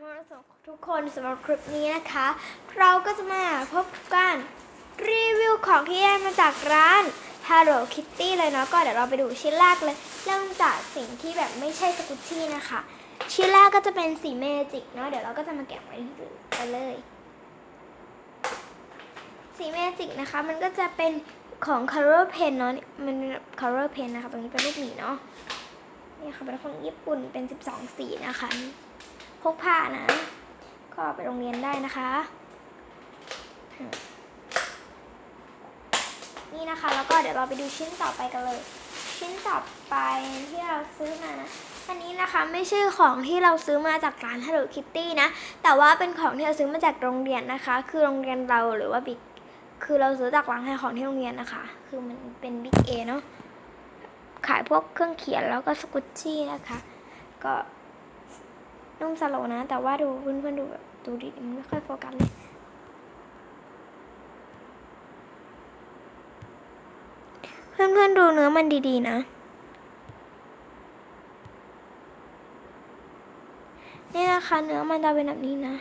มาส่งทุกคนสำหรับคลิปนี้นะคะ เราก็จะมาพบกันรีวิวของที่ได้มาจากร้าน Hello Kitty เลยเนาะก็เดี๋ยวเราไปดูชิ้นแรกเลย เริ่มจากสิ่งที่แบบไม่ใช่สกุชชี่นะคะ ชิ้นแรกก็จะเป็นสีเมจิกเนาะเดี๋ยวเราก็จะมาแกะไว้กันเลย สีเมจิกนะคะ มันก็จะเป็นของ Color Pen เนาะมันเป็น Color Pen นะคะตรงนี้เป็นรูปหมีเนาะนี่ค่ะเป็นของญี่ปุ่นเป็น 12 สีนะคะ พกพานะ ก็ไปโรงเรียนได้นะคะ นี่นะคะ แล้วก็เดี๋ยวเราไปดูชิ้นต่อไปกันเลย ชิ้นต่อไปที่เราซื้อมานะอันนี้นะคะไม่ใช่ของที่เราซื้อมาจากร้าน Hello Kitty นะ แต่ว่าเป็นของที่เราซื้อมาจากโรงเรียนนะคะ คือโรงเรียนเราหรือว่าบิ๊กคือเราซื้อจากร้านขายของที่โรงเรียนนะคะ คือมันเป็นบิ๊กเอเนาะขายพวกเครื่องเขียนแล้วก็สกุชชี่นะคะ ก็ นุ่มสโลว์นะ แต่ว่าดูเพื่อนๆดูแบบดูดิมันไม่ค่อยโฟกัสเลยเพื่อนๆดูเนื้อมันดีๆนะนี่นะคะเนื้อมันจะเป็นแบบนี้นะ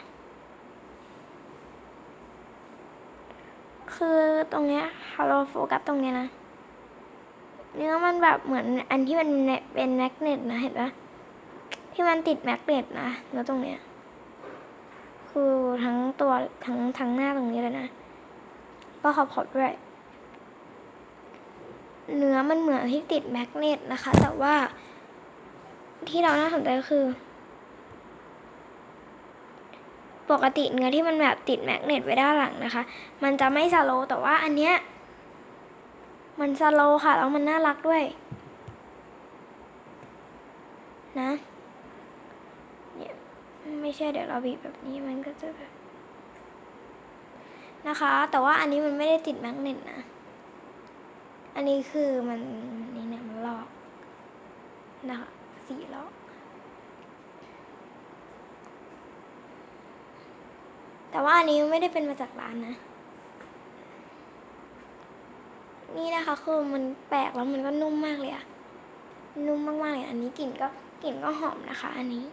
คือตรงเนี้ยเราโฟกัสตรงเนี้ยนะ เนื้อมันแบบเหมือนอันที่มันเป็นแมกเนตนะเห็นปะ ที่มันติดแมกเนตนะเนื้อตรงเนี้ยคือทั้งตัวทั้งทั้งหน้าตรงนี้เลยนะ ก็ขอบขอบด้วยเนื้อมันเหมือนที่ติดแมกเนตนะคะ แต่ว่าที่เราน่าสนใจก็คือ ปกติเนื้อที่มันแบบติดแมกเนตไว้ด้านหลังนะคะ มันจะไม่สโลแต่ว่าอันเนี้ยมันสโลค่ะแล้วมันน่ารักด้วย นะ ไม่ใช่เดี๋ยวเราบีบแบบนี้มันก็จะแบบนะคะ แต่ว่าอันนี้มันไม่ได้ติดแมกเนตนะ อันนี้คือมันนี่เนี่ยมันลอกนะคะสีลอก แต่ว่าอันนี้ไม่ได้เป็นมาจากร้านนะ นี่นะคะคือมันแปลกแล้วมันก็นุ่มมากเลยอะนุ่มมากๆเลย อันนี้กลิ่นก็กลิ่นก็หอมนะคะ อันนี้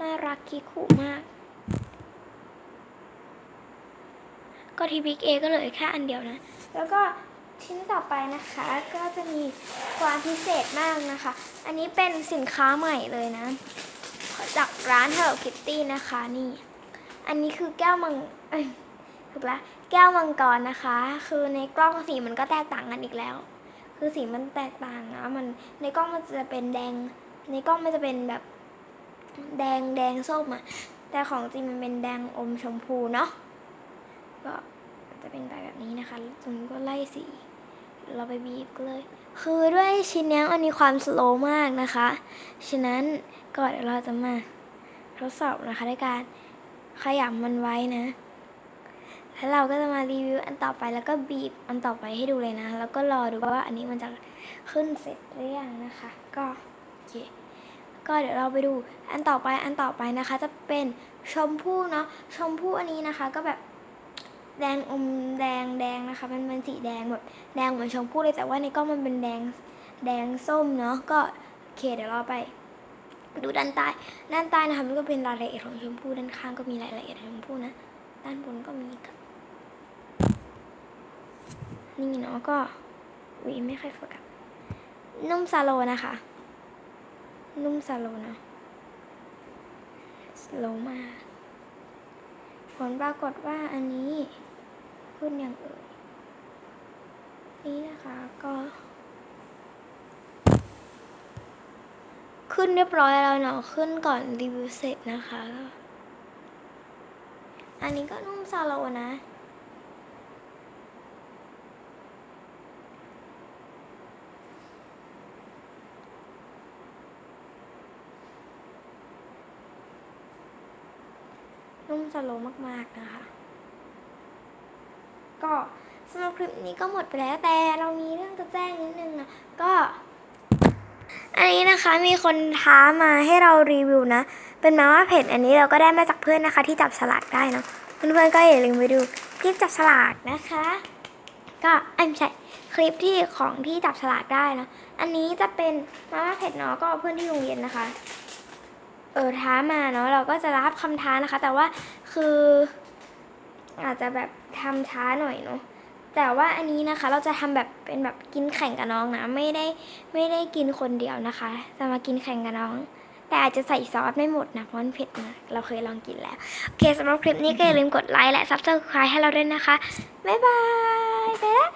น่ารักคิคุมาก ก็ทีพิกเอก็เหลยแค่อันเดียวนะ แล้วก็ชิ้นต่อไปนะคะก็จะมีความพิเศษมากนะคะ อันนี้เป็นสินค้าใหม่เลยนะ จากร้าน Hello Kitty นะคะนี่ อันนี้คือแก้วมังถูกละแก้วมังกรนะคะ คือในกล้องสีมันก็แตกต่างกันอีกแล้ว คือสีมันแตกต่างนะ มันในกล้องมันจะเป็นแดง ในกล้องมันจะเป็นแบบ แดงแดงส้มอะแต่ของจริงมันเป็นแดงอมชมพูเนาะก็จะเป็นแบบนี้นะคะตรงนี้ก็ไล่สี เราไปบีบเลย คือด้วยชิ้นเนี้ยมันมีความสโลว์มากนะคะ ฉะนั้นก็เดี๋ยวเราจะมาทดสอบนะคะในการขยำมันไว้นะ แล้วเราก็จะมารีวิวอันต่อไปแล้วก็บีบอันต่อไปให้ดูเลยนะ แล้วก็รอดูว่าอันนี้มันจะขึ้นเสร็จหรือยังนะคะ ก็โอเค ก็เดี๋ยวเราไปดูอันต่อไปอันต่อไปนะคะ จะเป็นชมพู่เนาะชมพู่อันนี้นะคะ ก็แบบแดงอมแดงแดงนะคะมันเป็นสีแดงแบบแดงเหมือนชมพู่เลยแต่ว่าในกล้องมันเป็นแดงแดงส้มเนาะก็โอเคเดี๋ยวเราไป ดูด้านใต้ด้านใต้นะคะมันก็เป็นรายละเอียดของชมพู่ด้านข้างก็มีรายละเอียดของชมพู่นะด้านบนก็มีค่ะนี่เนาะก็วีไม่ค่อยโฟกัสนุ่มซาโลนะคะ นุ่มซาโลนะสโลมา ผลปรากฏว่าอันนี้ขึ้นอย่างเอ่ยนี่นะคะก็ขึ้นเรียบร้อยแล้วเนาะขึ้นก่อนรีวิวเสร็จนะคะ อันนี้ก็นุ่มซาโลนะ นุ่มสโลมากๆนะคะ ก็สำหรับคลิปนี้ก็หมดไปแล้วแต่เรามีเรื่องจะแจ้งนิดนึงนะก็ อันนี้นะคะมีคนท้ามาให้เรารีวิวนะ เป็นมาม่าเผ็ดอันนี้เราก็ได้มาจากเพื่อนนะคะ ที่จับฉลากได้เนาะเพื่อนๆก็อย่าลืมไปดูคลิปจับฉลากนะคะ ก็อ้ไม่ใช่คลิปที่ของที่จับฉลากได้นะอันนี้จะเป็นมาม่าเผ็ดเนาะก็เอาเพื่อนที่โรงเรียนนะคะ อออท้ามาเนาะเราก็จะรับคำท้านะคะ แต่ว่าคืออาจจะแบบทำช้าหน่อยเนาะแต่ว่าอันนี้นะคะเราจะทำแบบเป็นแบบกินแข่งกับน้องนะไม่ได้ไม่ได้กินคนเดียวนะคะ จะมากินแข่งกับน้อง แต่อาจจะใส่ซอสไม่หมดนะเพราะมันเผ็ดมากเราเคยลองกินแล้วโอเคสำหรับคลิปนี้ก็อย่าลืมกดไลค์และ subscribe ให้เราด้วยนะคะบ๊ายบายไปแล้ว